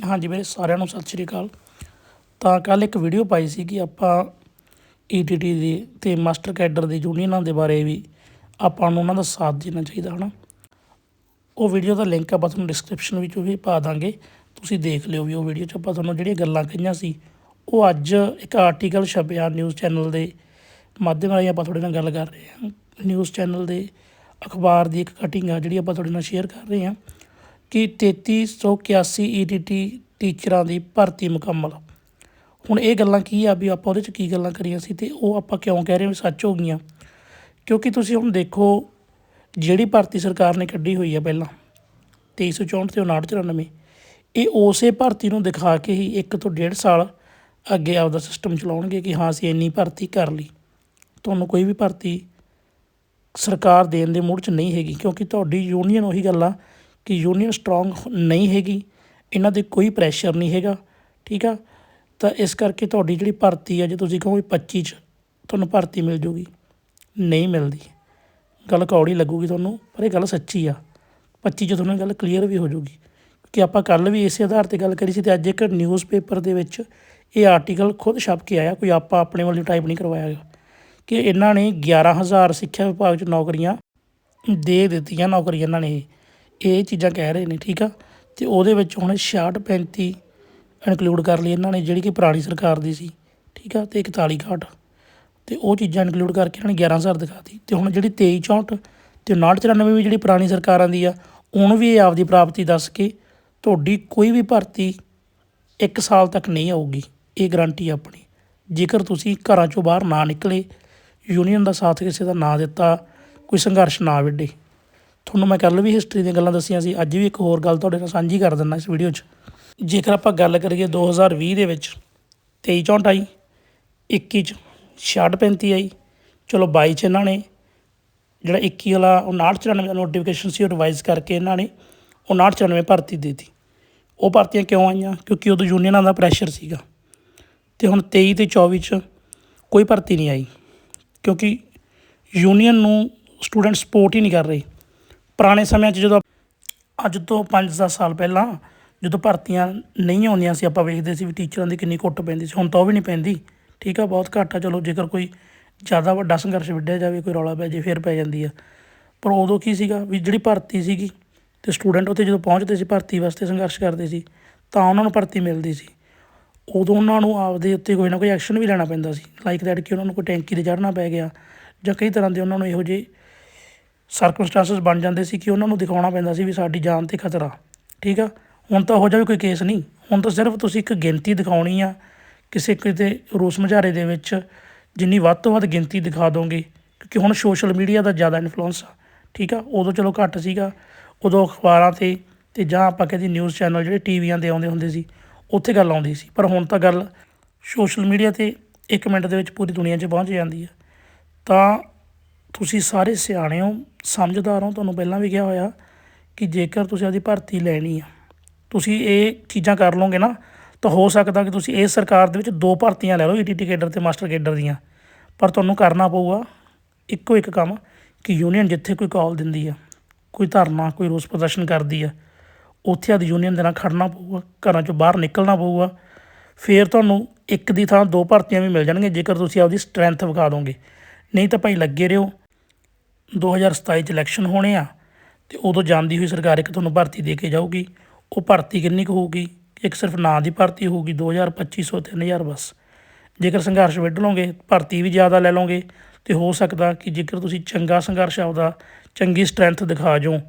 ਹਾਂਜੀ ਵੀਰੇ, ਸਾਰਿਆਂ ਨੂੰ ਸਤਿ ਸ਼੍ਰੀ ਅਕਾਲ। ਤਾਂ ਕੱਲ ਇੱਕ ਵੀਡੀਓ ਪਾਈ ਸੀ ਕਿ ਆਪਾਂ ਈਟੀਟੀ ਦੀ ਤੇ ਮਾਸਟਰ ਕੈਡਰ ਦੀ ਯੂਨੀਅਨਾਂ ਦੇ ਬਾਰੇ ਵੀ ਆਪਾਂ ਨੂੰ ਉਹਨਾਂ ਦਾ ਸਾਥ ਦੇਣਾ ਚਾਹੀਦਾ, ਹਨਾ? ਉਹ ਵੀਡੀਓ ਦਾ ਲਿੰਕ ਆਪਾਂ ਤੁਹਾਨੂੰ ਡਿਸਕ੍ਰਿਪਸ਼ਨ ਵਿੱਚ ਵੀ ਪਾ ਦਾਂਗੇ। ਤੁਸੀਂ ਦੇਖ ਲਿਓ ਵੀ ਉਹ ਵੀਡੀਓ 'ਚ ਆਪਾਂ ਤੁਹਾਨੂੰ ਜਿਹੜੀਆਂ ਗੱਲਾਂ ਕਹੀਆਂ ਸੀ, ਉਹ ਅੱਜ ਇੱਕ ਆਰਟੀਕਲ ਛਪਿਆ ਨਿਊਜ਼ ਚੈਨਲ ਦੇ ਮਾਧਿਅਮ ਰਾਹੀਂ ਆਪਾਂ ਤੁਹਾਡੇ ਨਾਲ ਗੱਲ ਕਰ ਰਹੇ ਹਾਂ। ਨਿਊਜ਼ ਚੈਨਲ ਦੇ ਅਖਬਾਰ ਦੀ ਇੱਕ ਕਟਿੰਗ ਆ ਜਿਹੜੀ ਆਪਾਂ ਤੁਹਾਡੇ ਨਾਲ ਸ਼ੇਅਰ ਕਰ ਰਹੇ ਹਾਂ। ਕਿ 3381 ਈਟੀਟੀ ਟੀਚਰਾਂ ਦੀ ਭਰਤੀ ਮੁਕੰਮਲ। ਹੁਣ ਇਹ ਗੱਲਾਂ ਕੀ ਆ ਵੀ ਆਪਾਂ ਉਹਦੇ 'ਚ ਕੀ ਗੱਲਾਂ ਕਰੀਆਂ ਸੀ ਤੇ ਉਹ ਆਪਾਂ ਕਿਉਂ ਕਹਿ ਰਹੇ ਹਾਂ ਵੀ ਸੱਚ ਹੋ ਗਈਆਂ? ਕਿਉਂਕਿ ਤੁਸੀਂ ਹੁਣ ਦੇਖੋ, ਜਿਹੜੀ ਭਰਤੀ ਸਰਕਾਰ ਨੇ ਕੱਢੀ ਹੋਈ ਆ ਪਹਿਲਾਂ 2364 ਤੇ 5994 ਇਹ ਉਸੇ ਭਰਤੀ ਨੂੰ ਦਿਖਾ ਕੇ ਹੀ ਇੱਕ ਤੋਂ ਡੇਢ ਸਾਲ ਅੱਗੇ ਆਪਦਾ ਸਿਸਟਮ ਚਲਾਉਣਗੇ ਕਿ ਹਾਂ, ਅਸੀਂ ਇੰਨੀ ਭਰਤੀ ਕਰ ਲਈ। ਤੁਹਾਨੂੰ ਕੋਈ ਵੀ ਭਰਤੀ ਸਰਕਾਰ ਦੇਣ ਦੇ ਮੂਡ 'ਚ ਨਹੀਂ ਹੈਗੀ, ਕਿਉਂਕਿ ਤੁਹਾਡੀ ਯੂਨੀਅਨ ਉਹੀ ਗੱਲਾਂ ਕਿ ਯੂਨੀਅਨ ਸਟਰੋਂਗ ਨਹੀਂ ਹੈਗੀ, ਇਹਨਾਂ ਦੇ ਕੋਈ ਪ੍ਰੈਸ਼ਰ ਨਹੀਂ ਹੈਗਾ, ਠੀਕ ਆ? ਤਾਂ ਇਸ ਕਰਕੇ ਤੁਹਾਡੀ ਜਿਹੜੀ ਭਰਤੀ ਆ, ਜੇ ਤੁਸੀਂ ਕਹੋ ਵੀ 25 ਚ, ਤੁਹਾਨੂੰ ਭਰਤੀ ਮਿਲ ਜੂਗੀ। ਨਹੀਂ ਮਿਲਦੀ। ਗੱਲ ਕੌੜੀ ਲੱਗੂਗੀ ਤੁਹਾਨੂੰ, ਪਰ ਇਹ ਗੱਲ ਸੱਚੀ ਆ। 25 ਚ ਤੁਹਾਨੂੰ ਗੱਲ ਕਲੀਅਰ ਵੀ ਹੋ ਜੂਗੀ। ਕਿ ਆਪਾਂ ਕੱਲ ਵੀ ਇਸੇ ਆਧਾਰ ਤੇ ਗੱਲ ਕਰੀ ਸੀ ਤੇ ਅੱਜ ਇੱਕ ਨਿਊਜ਼ਪੇਪਰ ਦੇ ਵਿੱਚ ਇਹ ਆਰਟੀਕਲ ਖੁਦ ਛਪ ਕੇ ਆਇਆ, ਕੋਈ ਆਪਾਂ ਆਪਣੇ ਵੱਲੋਂ ਟਾਈਪ ਨਹੀਂ ਕਰਵਾਇਆ ਕਿ ਇਹਨਾਂ ਨੇ 11000 ਸਿੱਖਿਆ ਵਿਭਾਗ 'ਚ ਨੌਕਰੀਆਂ ਦੇ ਦਿੱਤੀਆਂ ਨੌਕਰੀਆਂ ਇਹਨਾਂ ਨੇ ਇਹ ਚੀਜ਼ਾਂ ਕਹਿ ਰਹੇ ਨੇ, ਠੀਕ ਆ? ਤੇ ਉਹਦੇ ਵਿੱਚ ਹੁਣ 66 35 ਇਨਕਲੂਡ ਕਰ ਲਈ ਇਹਨਾਂ ਨੇ, ਜਿਹੜੀ ਕਿ ਪੁਰਾਣੀ ਸਰਕਾਰ ਦੀ ਸੀ, ਠੀਕ ਆ? ਤੇ 41 61 ਤੇ ਉਹ ਚੀਜ਼ਾਂ ਇਨਕਲੂਡ ਕਰਕੇ ਇਹਨਾਂ ਨੇ 11000 ਦਿਖਾਤੀ। ਤੇ ਹੁਣ ਜਿਹੜੀ 23 64 ਤੇ 5994 ਵੀ ਜਿਹੜੀ ਪੁਰਾਣੀ ਸਰਕਾਰਾਂ ਦੀ ਆ, ਉਹਨੂੰ ਵੀ ਇਹ ਆਪਦੀ ਪ੍ਰਾਪਤੀ ਦੱਸ ਕੇ ਤੁਹਾਡੀ ਕੋਈ ਵੀ ਭਰਤੀ 1 ਸਾਲ ਤੱਕ ਨਹੀਂ ਆਊਗੀ। ਇਹ ਗਾਰੰਟੀ ਆਪਣੀ। ਜੇਕਰ ਤੁਸੀਂ ਘਰਾਂ ਚੋਂ ਬਾਹਰ ਨਾ ਨਿਕਲੇ ਯੂਨੀਅਨ ਦਾ ਸਾਥ ਕਿਸੇ ਦਾ ਨਾ ਦਿੱਤਾ, ਕੋਈ ਸੰਘਰਸ਼ ਨਾ ਵਿੱਢੇ। ਤੁਹਾਨੂੰ ਮੈਂ ਕੱਲ੍ਹ ਵੀ ਹਿਸਟਰੀ ਦੀਆਂ ਗੱਲਾਂ ਦੱਸੀਆਂ ਸੀ, ਅੱਜ ਵੀ ਇੱਕ ਹੋਰ ਗੱਲ ਤੁਹਾਡੇ ਨਾਲ ਸਾਂਝੀ ਕਰ ਦਿੰਦਾ ਇਸ ਵੀਡੀਓ 'ਚ। ਜੇਕਰ ਆਪਾਂ ਗੱਲ ਕਰੀਏ 2020 ਦੇ ਵਿੱਚ 23 ਚੌਂਟ ਆਈ 21 ਚ 66 35 ਆਈ, ਚਲੋ 22 ਚ ਇਹਨਾਂ ਨੇ, ਜਿਹੜਾ 21 ਵਾਲਾ 59 94 ਦਾ ਨੋਟੀਫਿਕੇਸ਼ਨ ਸੀ, ਉਹ ਰਿਵਾਈਜ਼ ਕਰਕੇ ਇਹਨਾਂ ਨੇ 59 94 ਭਰਤੀ ਦੇ ਦਿੱਤੀ। ਉਹ ਭਰਤੀਆਂ ਕਿਉਂ ਆਈਆਂ? ਕਿਉਂਕਿ ਉਦੋਂ ਯੂਨੀਅਨਾਂ ਦਾ ਪ੍ਰੈਸ਼ਰ ਸੀਗਾ। ਤੇ ਹੁਣ 23 ਤੇ 24 ਚ ਕੋਈ ਭਰਤੀ ਨਹੀਂ ਆਈ। ਕਿਉਂਕਿ ਯੂਨੀਅਨ ਨੂੰ ਸਟੂਡੈਂਟ ਸਪੋਰਟ ਹੀ ਨਹੀਂ ਕਰ ਰਹੀ। ਪੁਰਾਣੇ ਸਮਿਆਂ 'ਚ ਜਦੋਂ ਅੱਜ ਤੋਂ 5-10 ਸਾਲ ਪਹਿਲਾਂ ਜਦੋਂ ਭਰਤੀਆਂ ਨਹੀਂ ਆਉਂਦੀਆਂ ਸੀ, ਆਪਾਂ ਵੇਖਦੇ ਸੀ ਵੀ ਟੀਚਰਾਂ ਦੀ ਕਿੰਨੀ ਕੁੱਟ ਪੈਂਦੀ ਸੀ। ਹੁਣ ਤਾਂ ਉਹ ਵੀ ਨਹੀਂ ਪੈਂਦੀ। ਠੀਕ ਆ, ਬਹੁਤ ਘੱਟ ਆ। ਚਲੋ, ਜੇਕਰ ਕੋਈ ਜ਼ਿਆਦਾ ਵੱਡਾ ਸੰਘਰਸ਼ ਵਿੱਢਿਆ ਜਾਵੇ, ਕੋਈ ਰੌਲਾ ਪੈ ਜੇ ਫਿਰ ਪੈ ਜਾਂਦੀ ਆ। ਪਰ ਉਦੋਂ ਕੀ ਸੀਗਾ ਵੀ ਜਿਹੜੀ ਭਰਤੀ ਸੀਗੀ ਤੇ ਸਟੂਡੈਂਟ ਉੱਥੇ ਜਦੋਂ ਪਹੁੰਚਦੇ ਸੀ, ਭਰਤੀ ਵਾਸਤੇ ਸੰਘਰਸ਼ ਕਰਦੇ ਸੀ, ਤਾਂ ਉਹਨਾਂ ਨੂੰ ਭਰਤੀ ਮਿਲਦੀ ਸੀ। ਉਦੋਂ ਉਹਨਾਂ ਨੂੰ ਆਪਦੇ ਉੱਤੇ ਕੋਈ ਨਾ ਕੋਈ ਐਕਸ਼ਨ ਵੀ ਲੈਣਾ ਪੈਂਦਾ ਸੀ। ਲਾਈਕ ਦੈਟ ਕਿ ਉਹਨਾਂ ਨੂੰ ਕੋਈ ਟੈਂਕੀ ਤੇ ਚੜ੍ਹਨਾ ਪੈ ਗਿਆ ਜਾਂ ਕਈ ਤਰ੍ਹਾਂ ਦੇ ਉਹਨਾਂ ਨੂੰ ਇਹੋ ਜਿਹੇ ਸਰਕਮਸਟੈਂਸਸ ਬਣ ਜਾਂਦੇ ਸੀ ਕਿ ਉਹਨਾਂ ਨੂੰ ਦਿਖਾਉਣਾ ਪੈਂਦਾ ਸੀ ਵੀ ਸਾਡੀ ਜਾਨ ਤੇ ਖਤਰਾ। ਠੀਕ ਆ? ਹੁਣ ਤਾਂ ਹੋ ਜਾਵੇ ਕੋਈ ਕੇਸ ਨਹੀਂ। ਹੁਣ ਤਾਂ ਸਿਰਫ ਤੁਸੀਂ ਇੱਕ ਗਿਣਤੀ ਦਿਖਾਉਣੀ ਆ ਕਿਸੇ ਕਿਤੇ ਰੋਸ ਮੁਜ਼ਾਹਰੇ ਦੇ ਵਿੱਚ ਜਿੰਨੀ ਵੱਧ ਤੋਂ ਵੱਧ ਗਿਣਤੀ ਦਿਖਾ ਦੋਗੇ, ਕਿਉਂਕਿ ਹੁਣ ਸੋਸ਼ਲ ਮੀਡੀਆ ਦਾ ਜ਼ਿਆਦਾ ਇਨਫਲੂਐਂਸ ਆ। ਠੀਕ ਆ? ਉਦੋਂ ਚਲੋ ਘੱਟ ਸੀਗਾ। ਉਦੋਂ ਅਖਬਾਰਾਂ ਤੇ ਤੇ ਜਾਂ ਆਪਾਂ ਕਹਿੰਦੇ ਨਿਊਜ਼ ਚੈਨਲ ਜਿਹੜੇ ਟੀਵੀਆਂ ਤੇ ਆਉਂਦੇ ਹੁੰਦੇ ਸੀ, ਉੱਥੇ ਗੱਲ ਆਉਂਦੀ ਸੀ। ਪਰ ਹੁਣ ਤਾਂ ਗੱਲ ਸੋਸ਼ਲ ਮੀਡੀਆ ਤੇ 1 ਮਿੰਟ ਦੇ ਵਿੱਚ ਪੂਰੀ ਦੁਨੀਆ 'ਚ ਪਹੁੰਚ ਜਾਂਦੀ ਹੈ ਤਾਂ ਤੁਸੀਂ ਸਾਰੇ ਸਿਆਣੇ ਹੋ, ਸਮਝਦਾਰ ਹੋ, ਤੁਹਾਨੂੰ ਪਹਿਲਾਂ ਵੀ ਕਿਹਾ ਹੋਇਆ ਕਿ ਜੇਕਰ ਤੁਸੀਂ ਆਪਦੀ ਭਰਤੀ ਲੈਣੀ ਆ, ਤੁਸੀਂ ਇਹ ਚੀਜ਼ਾਂ ਕਰ ਲਓਗੇ ਨਾ, ਤਾਂ ਹੋ ਸਕਦਾ ਕਿ ਤੁਸੀਂ ਇਸ ਸਰਕਾਰ ਦੇ ਵਿੱਚ ਦੋ ਭਰਤੀਆਂ ਲੈ ਲਓ ਈਟੀਟੀ ਕੇਡਰ ਤੇ ਮਾਸਟਰ ਕੇਡਰ ਦੀਆਂ। ਪਰ ਤੁਹਾਨੂੰ ਕਰਨਾ ਪਊਗਾ, ਇੱਕੋ ਇੱਕ ਕੰਮ ਕਿ ਯੂਨੀਅਨ ਜਿੱਥੇ ਕੋਈ ਕਾਲ ਦਿੰਦੀ ਆ, ਕੋਈ ਧਰਨਾ, ਕੋਈ ਰੋਸ ਪ੍ਰਦਰਸ਼ਨ ਕਰਦੀ ਆ, ਉੱਥੇ ਆਦੀ ਯੂਨੀਅਨ ਦੇ ਨਾਲ ਖੜਨਾ ਪਊਗਾ, ਘਰਾਂ ਚੋਂ ਬਾਹਰ ਨਿਕਲਣਾ ਪਊਗਾ। ਫਿਰ ਤੁਹਾਨੂੰ ਇੱਕ ਦੀ ਥਾਂ ਦੋ ਭਰਤੀਆਂ ਵੀ ਮਿਲ ਜਾਣਗੀਆਂ, ਜੇਕਰ ਤੁਸੀਂ ਆਪਦੀ ਸਟਰੈਂਥ ਵਿਖਾ ਦੋਗੇ। ਨਹੀਂ ਤਾਂ ਭਾਈ ਲੱਗੇ ਰਹੋ 2027 ਚ ਇਲੈਕਸ਼ਨ ਹੋਣੇ ਆ ਤੇ ਉਦੋਂ ਜਾਂਦੀ ਹੋਈ ਸਰਕਾਰ ਇੱਕ ਤੁਹਾਨੂੰ ਭਰਤੀ ਦੇ ਕੇ ਜਾਊਗੀ। ਉਹ ਭਰਤੀ ਕਿੰਨੀ ਕੁ ਹੋਊਗੀ? ਇੱਕ ਸਿਰਫ ਨਾਂ ਦੀ ਭਰਤੀ ਹੋਊਗੀ 2000 2500 3000 ਬਸ। ਜੇਕਰ ਸੰਘਰਸ਼ ਵਿੱਢ ਲਓਗੇ, ਭਰਤੀ ਵੀ ਜ਼ਿਆਦਾ ਲੈ ਲਓਗੇ, ਤੇ ਹੋ ਸਕਦਾ ਕਿ ਜੇਕਰ ਤੁਸੀਂ ਚੰਗਾ ਸੰਘਰਸ਼ ਆਪਦਾ, ਚੰਗੀ ਸਟਰੈਂਥ ਦਿਖਾ ਜੋ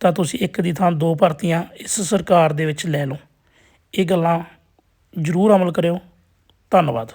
ਤਾਂ ਤੁਸੀਂ ਇੱਕ ਦੀ ਥਾਂ ਦੋ ਭਰਤੀਆਂ ਇਸ ਸਰਕਾਰ ਦੇ ਵਿੱਚ ਲੈ ਲਓ। ਇਹ ਗੱਲਾਂ ਜ਼ਰੂਰ ਅਮਲ ਕਰਿਓ। ਧੰਨਵਾਦ।